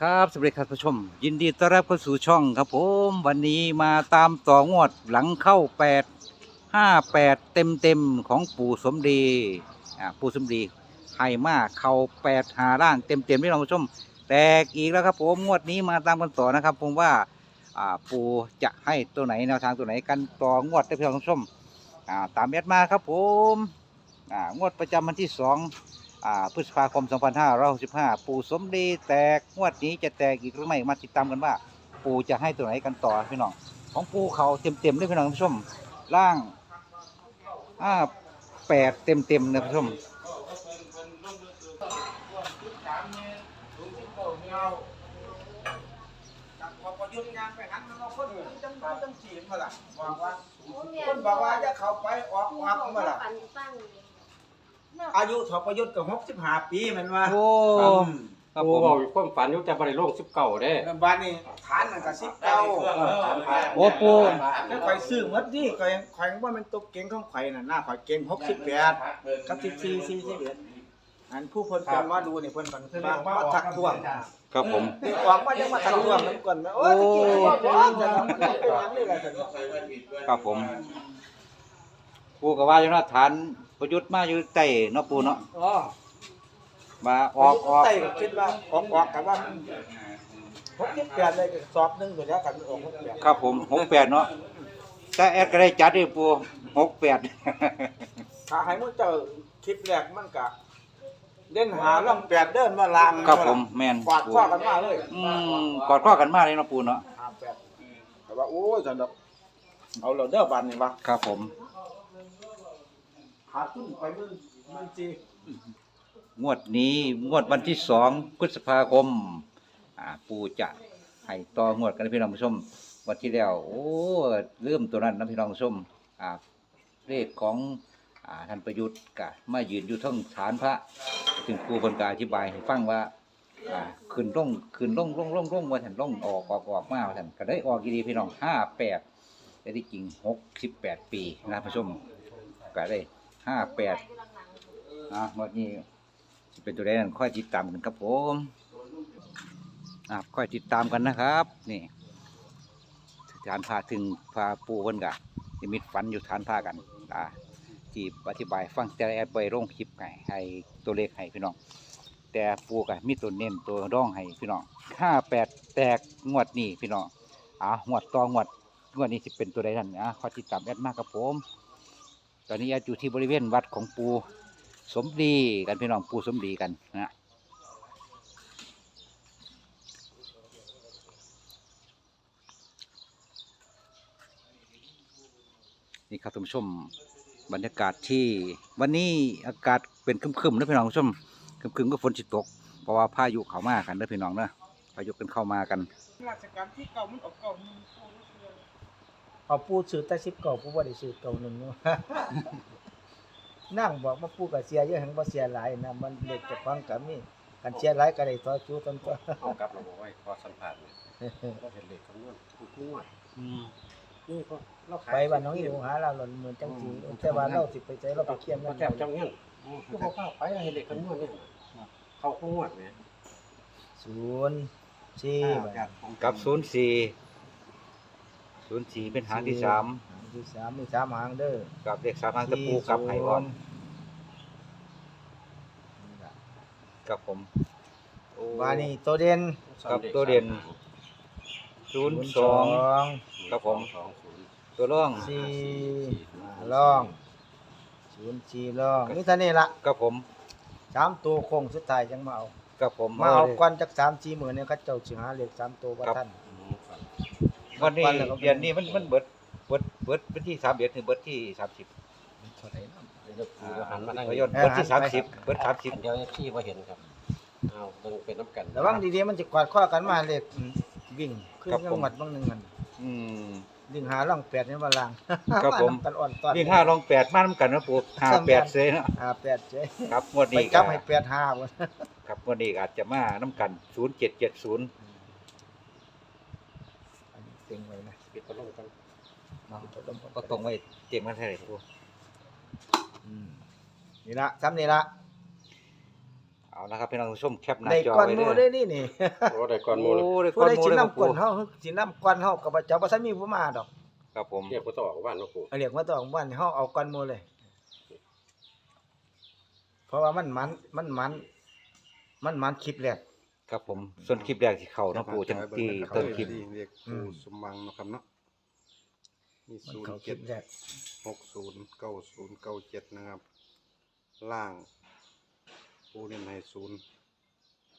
ครับสวัสดีครับผู้ชม ยินดีต้อนรับเข้าสู่ช่องครับผมวันนี้มาตามต่องวดหลังเข้าแปดห้าแปดเต็มเต็มๆของปู่สมดีอ่าปู่สมดีให้มาเข้าแปดหาล่างเต็มเต็มที่เราผู้ชม แตกอีกแล้วครับผมงวดนี้มาตามกันต่อนะครับ ผมว่าอ่าปู่จะให้ตัวไหนแนวทางตัวไหนกันต่องวดได้เพียงผู้ชมอ่าตามแอดมาครับผมอ่างวดประจำวันที่สอง พฤษภาคม 2565 ปู่สมดีแตกงวดนี้จะแตกอีกหรือไม่มาติดตามกันว่า ปู่จะให้ตัวไหนกันต่อพี่น้อง ของปู่เขาเต็มๆเลยพี่น้องท่านผู้ชมล่างอ่าแปดเต็มๆนะพี่ผู้ชมยุทธ์งานไปหันมันเอาคนจังจังสีมาล่ะบอกว่าคนบอกว่าจะเข้าไปออกออกมาล่ะ อายุทอประยุทธ์ก็หกสิบห้าปีแมันว่าโอ้ครับโอ้ผมบอกอยู่ความฝันอยู่แต่บ่ได้ลง19เด้บ้านนี้ฐานมันก็สิบเก้าโอ้ปู่แล้วข่อยซื้อหมดนี่ข่อยข่อยว่ามันตกเก่งของข่อยน่ะหน้าข่อยเก่งหกสิบแปดกับสิบสี่สี่สิบเอ็ดอันผู้เพิ่นเป็นมาดูนี่เพิ่นเพิ่นมามาทักท้วงครับผมเด็กออกมายังมาทักท้วงนำก่อนว่าโอ้ยตะกี้ว่าบ่ว่าจะมันเป็นหยังนี่แหละซั่นเนาะครับผม ปู่ก็ว่าอยู่นะฐาน ประยุทธ์มาอยู่ใต้เนาะปู่เนาะอ๋อมาออกออกไต่ก็คิดว่าออกออกกันว่ามันหกสิบแปดเลยก็สอบหนึงอยู่แล้วกันออกหกแปดครับผมหกแปดเนาะแต่แอดก็ได้จัดด้วยปู่หกแปดถ้าให้มึงเจอคลิปแรกมันก็เล่นหาล่องแปดเดินมาลางครับผมแม่นกวาดข้อกันมาเลยอืมกอดข้อกันมากเลยเนาะปู่เนาะหาแปดแต่ว่าโอ้ยจันดอกเอาเราเด้อบันนี่วะครับผม หาตุ้นไปมึงมึงจีงวดนี้งวดวันที่สองพฤษภาคม อ่า ปู่จะให้ต่องวดกันนะพี่น้องผู้ชมวันที่แล้วโอ้เริ่มตัวนั้นนะพี่น้องผู้ชมอ่าเลขของอ่าท่านประยุทธ์กะมายืนอยู่เทั้งฐานพระถึงครูคนกาอธิบายให้ฟังว่าอ่าขึ้นลงขึ้นลงลงลงลงว่าท่านลงออกออกออกมาว่าท่านก็ได้ออกดีพี่น้องห้าแปดแต่ที่จริงหกสิบแปดปีนะผู้ชมก็ได้ ห้าแปดอ่างวดนี้เป็นตัวใดนั้นค่อยติดตามกันครับผมอ่าค่อยติดตามกันนะครับ นี่ฐานพาถึงพาปูเพิ่นกะนิมิตฝันอยู่ฐานพากันอ่าที่อธิบายฟังแต่แอดไปลงคลิปไงให้ตัวเลขให้พี่น้อง แต่ปูกะมีตัวเน้นตัวร่องให้พี่น้องห้าแปดแตกงวดนี้พี่น้องอ่างวดต่องวดงวดนี้สิเป็นตัวใดท่านอะขอติดตามแอดมากครับผม ตอนนี้อยู่ที่บริเวณวัดของปูสมดีกันพี่น้องปูสมดีกันนะนี่ครับท่านผู้ชมบรรยากาศที่วันนี้อากาศเป็นครึมๆนะพี่น้องผู้ชมครึมๆก็ฝนสิตก เพราะว่าพายุเข้ามากันเด้อพี่น้องเด้อพายุกันเข้ามากันราชการที่เก่ามันออกเก่ามึง เอาปูซื้อแต่สิบเก่าปูว่าได้ซื้อเก่าหนึ่งเนาะนั่งบอกมาปูกับเสียเยอะหังบ่เสียหลายนะมันเล็กจะฟังกับมีกันเสียหลายก็ได้ต่อสู้ตนตัวเอากลับเราบอกไว้ขอสัมภาษณ์หน่อยเราเห็นเลขคำนวณทุกงวดนี่ก็เราขายไปบ้านน้องอีหนูหาเราหล่นเหมือนจังสีแต่ว่าเราสิไปใจเราไปเคียมมานั่นแจ่มจังเงี้ยก็บอกว่าไปเห็นเลขคำนวณเนี่ยเขาคงงวดไหมศูนย์สี่ กับศูนย์สี่ ศูนย์สี่เป็นหางที่สามหางที่สามมีสามหางเด้อกับเลขสามหางตะปูกับไห้พร้อมกับผมโอ้ว่านี่ตัวเด่นกับตัวเด่นศูนย์สองงครับผมสองศูนย์ตัวร่องสี่ล่องศูนย์สี่ล่องนี่เท่านี้ละกับผมสามตัวโคงสุดท้ายจังมาเอากับผมมาเอาก่อนจากสามสี่หมื่นเนี่ยเขาเจ้าสิหาเลขสามตัวว่าท่าน วันนี้วันแล้วก็เดือนนี้มันมันเบิดเบิดเบิดวันที่สามเดือนถึงเบิดที่สามสิบเท่าไหร่นะหันมานั่งพยนต์เบิดที่สามสิบเบิดสามสิบเดี๋ยวที่ว่าเห็นครับเอาเบิ่งเป็นน้ำกันระวังดีๆมันจะกวาดข้อกันมาเลขวิ่งคือจังหวัดบางหนึ่งมันอืมวิ่งหาล่องแปดนี่มาลางครับผมานำกันอ่อนตอนวิ่งห้าลองแปดมาทำกันนะปู่ห้าแปดเซยนะห้าแปดเจ๊ครับงวดไปนี้จับก็ให้แปดห้าวันครับงวดนี้ก็อาจจะมาน้ำกันศูนย์เจ็ดเจ็ดศูนย์อันนี้ เต็งไว้นะปิดพัดลมกันเนาะก็ตรงไว้เจ็บมันเท่าไหร่ปู่อืมนี่ละซ้ำนี่ละเอาละครับพี่น้องผู้ชมแคปหน้าได้จอก้อนไว้หมูเด้ได้อนี่นี่โอ้ได้ก่อนหมู่เลยโอ้ได้ผู้ก้อนใดหมูสิเลยนํบ่ก้ปู่นเฮาสินํก้อนเฮาก็บ่เจ้าบ่ทันมีผู้มาดอกครับผมเรียกบ่ต้องออกบ้านเนาะปู่เอาเรียกว่าต้องบ้านเฮาเอาก้อนหมูเลย เพราะว่ามันมันมันมันมันมันคลิปแรก ครับผมส่วนคลิปแรกที่เข้าเนาะปู่จังที่ต้นคลิปเรียกอืปู่มสมบังเนาะครับเนาะมีมันศูนเข้าย์คลิเจ็ดปแรกหกศูนย์เก้าศูนย์เก้าเจ็ดนะครับ ล่างปูเน้นให้ศูนย์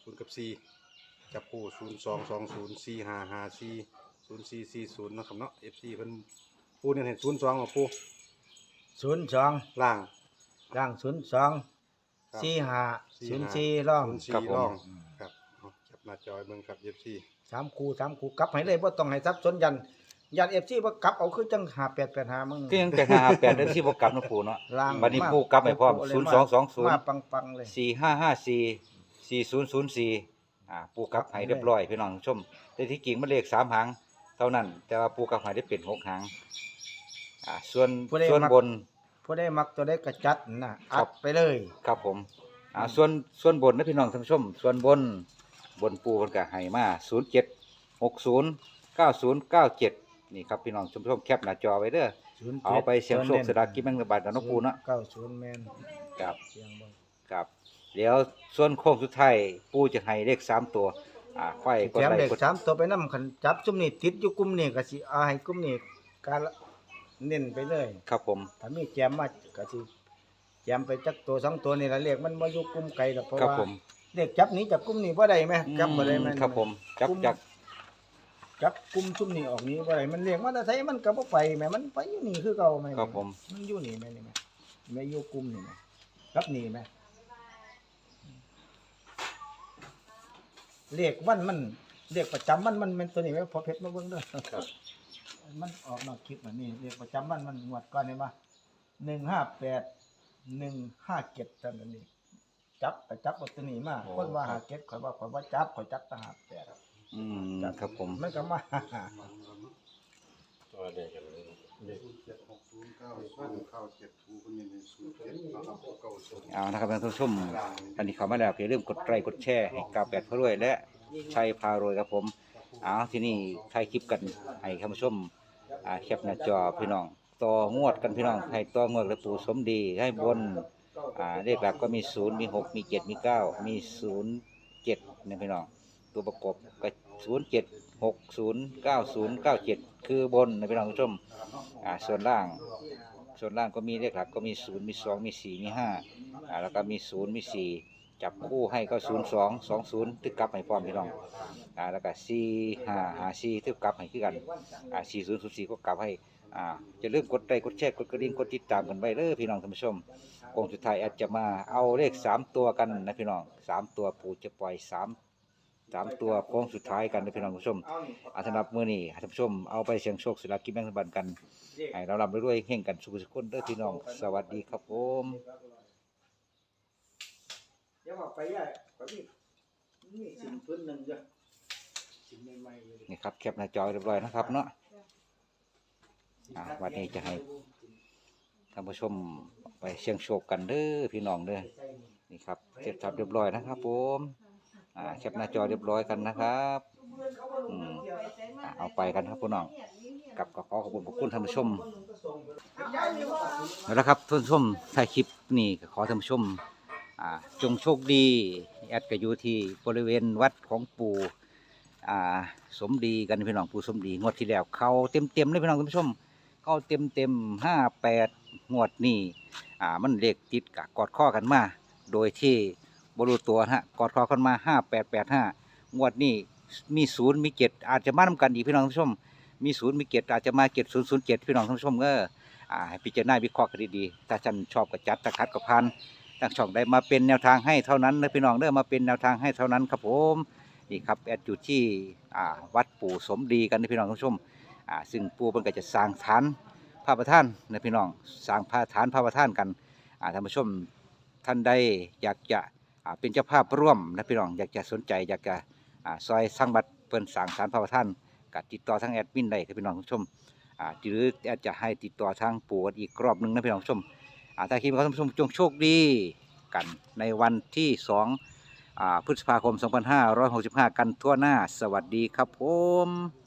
ศูนย์กับสี่จับคู่ศูนย์สองสองศูนย์สี่ห้าห้าสี่ศูนย์สี่สี่ศูนย์นะครับเนาะเอฟซีเพิ่นปูเน้นให้ศูนย์สองมาปู02ล่างร่าง02ครับ45 04ร่องศูนย์สี่ครับผมล่องครับเอาจับ หน้าจอยเบิ่งครับเอฟซีสามคู่สามคู่กลับให้เลยบ่ต้องให้ซับซ้อนยัน ยัน FC บ่กลับเอาคือจัง5885มึงก็ยังแต่58เดือนที่บ่กลับเนาะปู่เนาะล่างบัดนี้มาปู่กลับให้พร้อมเลย0220มาปังๆเลยสี่ห้าห้าสี่สี่ศูนย์ศูนย์สี่อ่าปูกลับให้เรียบร้อยพี่น้องชม แต่ที่กิ่งมันเลขสามหางเท่านั้น แต่ว่าปูกลับให้ได้เป็นหกหางอ่าส่วนผู้ใดส่วนมักบนผู้ใดมักตัวใดก็จัดน่ะครัอับดไปเลย ครับผมอ่าส่วนส่วนบนนะพี่น้องท่านผู้ชม ส่วนบน บนปูมันก็ให้มาศูนย์เจ็ดหกศูนย์เก้าศูนย์เก้าเจ็ดนี่ครับพี่น้องชมชมแคปหน้าจอไว้เด้อ07เอาไปเสียงโชคสลากกินแบ่งรัฐบาลกับน้องปูเนาะ90แม่นครับเสียงเบิ่งครับเดี๋ยวส่วนโค้งสุดท้ายปูจะให้เลขสามตัวอ่าค่อยกดแถมไลเด็กค์กดสามตัวไปนำคันจับซุมนี้ติดอยู่กลุ่มนี้ก็สิเอาให้กลุ่มนี้การละเน้นไปเลย ครับผมถ้ามีแจมมาก็สิแจมไปจักตัวสองตัวนี่ละเลขมันบ่อยู่กลุ่มไกลดอกเพราะครับว่าผม เลขจับหนี้จากกลุ่มนี้บ่ได้แม่จับบ่ได้แม่นครับผมจับกลุ่มจากจับกลุ่มซุมนี้ออกนี้บ่ได้มันเลขมันจะใช้มันก็บ่ไปแม่มันไปอยู่นี่คือเก่าแม่ครับผมมันอยู่นี่แม่นี่แม่แม่อยู่กลุ่มนี่แม่กับนี่แม่เลขวันมันเลขประจำมันมันเป็นตัวนี้แม่พอเพชรมาเบิ่งเด้อครับมันออกนอกคลิปแบบนี้เรียกประจำวันมันงวดก่อนเห็นปะหนึ่งห้าแปดหนึ่งห้าเจ็ดตอนนี้ จับไปจับเอาตัวนี้มาคนว่าหาเจ็ดข่อยว่าข่อยว่าจับข่อยจับตาหาแปดอืมครับผม มันก็มา ตัวเด็กกันเลยเด็กเจ็ดหกศูนย์เก้าศูนย์เก้าเจ็ดปูเน้นให้ศูนย์เจ็ดนะครับเก้าศูนย์เอานะครับท่านผู้ชม อันนี้เข้ามาแล้วอย่าลืมกดไลค์กดแชร์ให้กาแปดพารวยและชัยพารวยครับผม เอาที่นี่ถ่ายคลิปกันให้ท่านผู้ชมอ่าแคปหน้าจอพี่น้องต่องวดกันพี่น้องให้ต่องวดและปู่สมดีให้บน อ่าเลขหลักก็มีศูนย์มีหกมีเจ็ดมีเก้ามีศูนย์เจ็ดนี่ยพี่น้องตัวประกบก็ศูนย์เจ็ดหกศูนย์เก้าศูนย์เก้าเจ็ดคือบนนะพี่น้องผู้ชมอ่าส่วนล่าง ส่วนล่างก็มีเลขหลักก็มีศูนย์มีสองมีสี่มีห้าอ่าแล้วก็มีศูนย์มีสี่จับคู่ให้ก็ศูนย์สองสองศูนย์ตึกกลับให้พร้อมพี่น้องอ่าแล้วก็สี่ห้าห้าสี่ตึกกลับให้คือกันอ่าสี่ศูนย์ศูนย์สี่ก็กลับให้ อ่าจะเริ่าลืมกดไลค์กดแชร์กดกระดิ่งกดติดตามกันไปเลยพี่น้องท่านผู้ชมโค้งสุดท้ายอาจจะมาเอาเลขสามตัวกันนะพี่น้องสามตัวปู่จะปล่อยสามสามตัวโค้งสุดท้ายกันนะพี่น้องผู้ชมเอานี่อาสำหรับมื้อนี้ท่านผู้ชมเอาไปเสี่ยงโชคสลากกินแบ่งรัฐบาลกันให้เราลำไปด้วยเฮงกันสุขสุขคนเด้อพี่น้อง สวัสดีครับผมเดี๋ยวบอกไปย่ายขอนี่นี่สิ่งพื้นหนึ่งจ้ะสิ่งใหม่ๆเลยนี่ครับแคปหน้าจอเรียบร้อยนะครับเนาะ อ่าวันนี้จะให้ท่านผู้ชมไปเสี่ยงโชคกันเด้อพี่น้องเด้อนี่ครับเสร็จสับเรียบร้อยนะครับผมอ่าแคปหน้าจอเรียบร้อยกันนะครับอืมอ่าเอาไปกันครับพี่น้องกับก็ขอขอบคุณขอบคุณท่านผู้ชมเอาละครับท่านผู้ชมถ่ายคลิปนี่ก็ขอท่านผู้ชมอ่าจงโชคดีแอดก็อยู่ที่บริเวณวัดของปู่อ่าสมดีกันพี่น้องปู่สมดีงวดที่แล้วเขาเต็มเต็มๆเลยพี่น้องท่านผู้ชม เข้าเต็มเต็มห้าแปดงวดนี่อ่ามันเลขติดกับกอดข้อกันมา โดยที่บรูตัวนะฮะกอดข้อกันมาห้าแปดแปดห้างวดนี่มีศูนย์มีเจ็ดอาจจะมาทำกันอีกพี่น้องท่านผู้ชม มีศูนย์มีเจ็ดอาจจะมาเจ็ดศูนย์ศูนย์เจ็ดพี่น้องท่านผู้ชมก็อ่าให้พิจารณาวิเคราะห์กันดีๆถ้าท่านชอบก็จัดถ้าคัดก็พันทางช่องได้มาเป็นแนวทางให้เท่านั้นนะพี่น้องเด้อมาเป็นแนวทางให้เท่านั้นครับผมนี่ครับแอดอยู่ที่วัดปู่สมดีกันนะพี่น้องท่านผู้ชม อ่าซึ่งปู่เพิ่นก็จะสร้างฐานพระประธานนะพี่น้องสร้างพระฐานพระประธานกันอ่าท่านผู้ชมท่านใดอยากจะอ่าเป็นเจ้าภาพร่วมนะพี่น้องอยากจะสนใจอยากจะอ่าซอยสร้างบัตรเพิ่นสร้างฐานพระประธานก็ติดต่อทางแอดมินได้ครับพี่น้องผู้ชมอ่าหรืออาจะให้ติดต่อทางปู่กันอีกรอบหนึ่งนะพี่น้องผู้ชมอ่าถ้าคิดว่าท่านผู้ชมจงโชคดีกันในวันที่สองอ่าพฤษภาคม 2565 กันทั่วหน้า สวัสดีครับผม